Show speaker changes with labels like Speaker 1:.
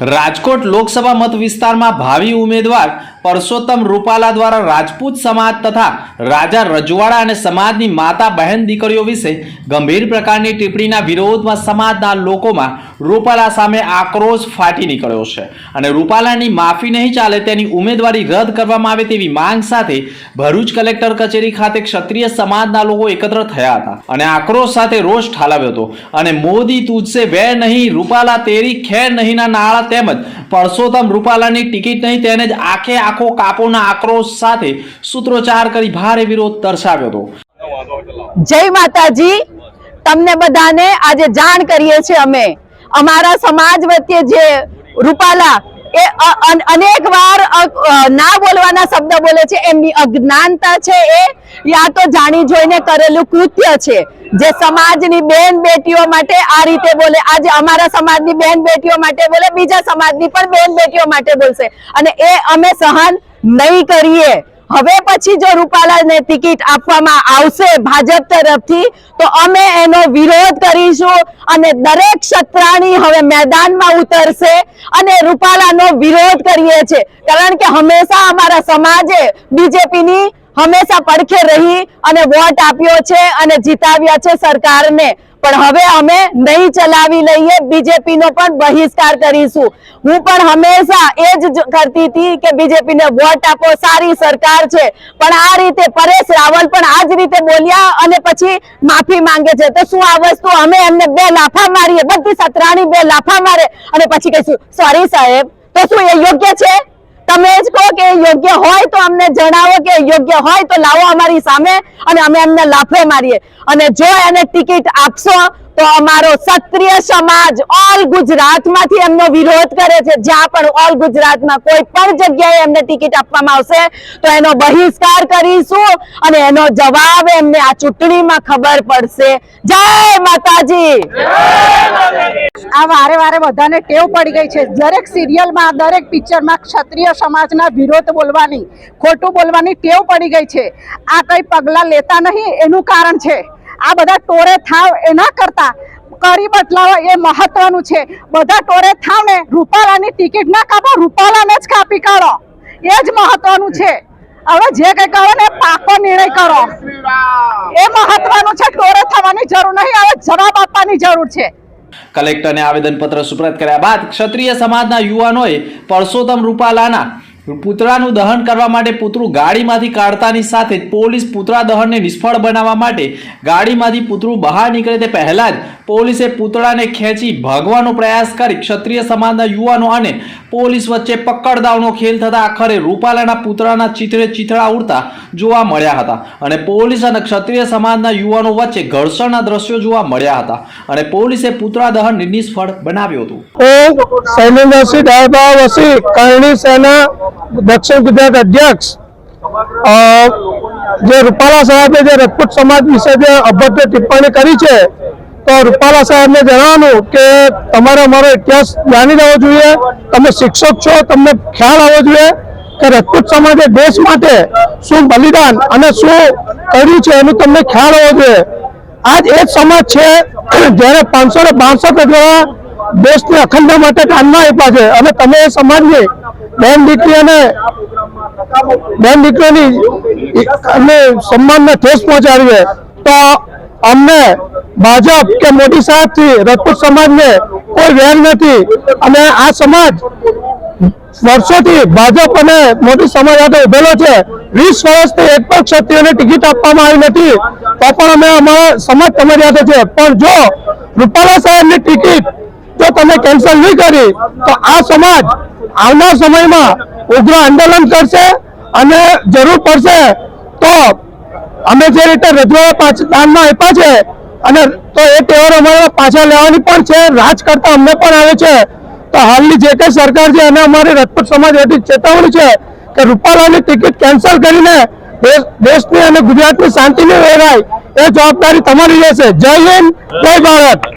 Speaker 1: રાજકોટ લોકસભા મત વિસ્તારમાં ભાવિ ઉમેદવાર પરસોત્તમ રૂપાલા દ્વારા રાજપૂત સમાજ તથા રાજા રજવાડા અને સમાજની માતા બહેન દીકરીઓ વિશે ગંભીર પ્રકારની ટિપ્પણીના વિરોધમાં સમાજના લોકોમાં રૂપાલા સામે આક્રોશ ફાટી નીકળ્યો છે અને રૂપાલાની માફી નહીં ચાલે તેની ઉમેદવારી રદ કરવામાં આવે તેવી માંગ સાથે ભરૂચ કલેક્ટર કચેરી ખાતે ક્ષત્રિય સમાજના લોકો એકત્ર થયા હતા અને આક્રોશ સાથે રોષ ઠાલવ્યો હતો. અને મોદી તુજસે વે નહીં, રૂપાલા તેરી ખેર નહીંના નાળા તેમજ પરસોત્તમ રૂપાલાની ટિકિટ નહીં, તેને જ આખે આખો કાપોના આક્રોશ સાથે સૂત્રોચ્ચાર કરી ભારે વિરોધ દર્શાવ્યો હતો.
Speaker 2: જય માતાજી. તમને બધાને આજે જાણ કરીએ છીએ અમે. અમારા સમાજ વચ્ચે જે રૂપાલા એ અનેક વાર ના બોલવાના શબ્દ બોલે છે, એમની અજ્ઞાનતા છે એ, યા તો જાણી જોઈને કરેલું કૃત્ય છે. જે સમાજની બેન બેટીઓ માટે આ રીતે બોલે, આજે અમારા સમાજની બેન બેટીઓ માટે બોલે, બીજા સમાજની પણ બેન બેટીઓ માટે બોલશે. અને એ અમે સહન નહીં કરીએ. હવે પછી જો રૂપાલાને ટિકિટ આપવામાં આવશે ભાજપ તરફથી, તો અમે એનો વિરોધ કરીશું અને દરેક ક્ષત્રાણી હવે મેદાનમાં ઉતરશે અને રૂપાલાનો વિરોધ કરીએ છીએ. કારણ કે હંમેશા અમારા સમાજે બીજેપીની હંમેશા પડખે રહી અને વોટ આપ્યો છે અને જીતાવ્યા છે સરકારને. પણ હવે અમે નહીં ચલાવી લઈએ, બીજેપીનો પણ બહિષ્કાર કરીશું. હું પણ હંમેશા એ જ કરતી હતી કે બીજેપીને વોટ આપો, સારી સરકાર છે. પણ આ રીતે પરેશ રાવલ પણ આ જ રીતે બોલ્યા અને પછી માફી માંગે છે. તો શું આ વસ્તુ અમે એમને બે લાફા મારીએ, બધી સતરાણી બે લાફા મારે અને પછી કહીશું સોરી સાહેબ, તો શું એ યોગ્ય છે? તમે જ કહો કે યોગ્ય હોય તો અમને જણાવો કે યોગ્ય હોય તો લાવો અમારી સામે અને અમે એમને લાફે મારીએ. અને જો એને ટિકિટ આપશો તો અમારો ક્ષત્રિય સમાજ ઓલ ગુજરાતમાંથી એમનો વિરોધ કરે છે. જ્યાં પણ ઓલ ગુજરાતમાં કોઈ પણ જગ્યાએ એમને ટિકિટ આપવામાં આવશે તો એનો બહિષ્કાર કરીશું અને એનો જવાબ એમને આ ચૂંટણીમાં ખબર પડશે. જય માતાજી!
Speaker 3: આ વારે વારે બધાને ટેવ પડી ગઈ છે. દરેક સિરિયલમાં, દરેક પિક્ચરમાં ક્ષત્રિય સમાજના વિરોધ બોલવાની, ખોટું બોલવાની ટેવ પડી ગઈ છે. આ કંઈ પગલાં લેતા નહીં, એનું કારણ છે. આ બધા ટોરે થાવ એના કરતાં. કરી બદલાવો એ મહત્વનું છે. બધા ટોરે થાવ ને રૂપાલાની ટિકિટ ના કાપો, રૂપાલાને જ કાપી કાઢો. એ જ મહત્વનું છે. હવે જે કઈ કરો ને પાકો નિર્ણય કરો. એ મહત્વનું છે, ટોરે થવાની જરૂર નહીં, હવે જવાબ આપવાની જરૂર છે.
Speaker 1: કલેક્ટરને આવેદનપત્ર સુપ્રત કર્યા બાદ ક્ષત્રિય સમાજના યુવાનોએ પરસોત્તમ રૂપાલાના પુતળાનું દહન કરવા માટે પુતળું ગાડીમાંથી કાઢતાની સાથે પોલીસ પુતળા દહનને નિષ્ફળ બનાવવા માટે ગાડીમાંથી પુતળું બહાર નીકળે તે પહેલાં જ પોલીસે પુતળાને ખેંચી ભાગવાનો પ્રયાસ કરી ક્ષત્રિય સમાજના યુવાનો અને પોલીસ વચ્ચે પકડદાવનો ખેલ થતા આખરે રૂપાલાના પુતળાના ચિત્રે ચિથડા ઉડતા જોવા મળ્યા હતા. અને પોલીસ અને ક્ષત્રિય સમાજના યુવાનો વચ્ચે ઘર્ષણના દ્રશ્યો જોવા મળ્યા હતા. અને પોલીસે પુતળા દહન નિષ્ફળ બનાવ્યું હતું.
Speaker 4: દક્ષિણ ગુજરાત અધ્યક્ષ જે રૂપાલા સાહેબે જે રાજપૂત સમાજ વિશે જે અભદ્ર ટિપ્પણી કરી છે, તો રૂપાલા સાહેબને જણાવવાનું કે તમારે અમારો ઇતિહાસ જાણી લેવો જોઈએ, તમે શિક્ષક છો, તમને ખ્યાલ આવવો જોઈએ કે રાજપૂત સમાજે દેશ માટે શું બલિદાન અને શું કર્યું છે એનું તમને ખ્યાલ આવવો જોઈએ. આજ એ જ સમાજ છે, જ્યારે પાંચસો ને બાસઠ જેવા દેશની અખંડ માટે કાનમાં આપ્યા છે. અને તમે એ સમાજની બેન દીકરીઓને બેન દીકરીઓની અમને સન્માનને ઠેસ પહોંચાડી છે તો અમને ભાજપ કે મોદી સાહેબથી, રાજપૂત સમાજને કોઈ વેર નથી. અને આ સમાજ વર્ષોથી ભાજપ અને મોદી સમાજ સાથે ઉભેલો છે. વીસ વર્ષથી એક પણ ક્ષત્રિયોને ટિકિટ આપવામાં આવી નથી. તો પણ અમે અમારા સમાજ તમારી સાથે છે. પણ જો રૂપાલા સાહેબની ટિકિટ જો તમે કેન્સલ નહીં કરી, તો આ સમાજ આવનાર સમયમાં ઉગ્ર આંદોલન કરશે અને જરૂર પડશે તો અમે જે રીતે રજૂઆત દાનમાં આપ્યા છે અને તો એ તહેવાર અમારે પાછા લેવાની પણ છે, રાજ કરતા અમને પણ આવે છે. તો હાલની જે કઈ સરકાર છે એને અમારી રાજપૂત સમાજ વતી ચેતવણી છે કે રૂપાલાની ટિકિટ કેન્સલ કરીને દેશ- દેશની અને ગુજરાતની શાંતિની વેરાય એ જવાબદારી તમારી રહેશે. જય હિન્દ, જય ભારત.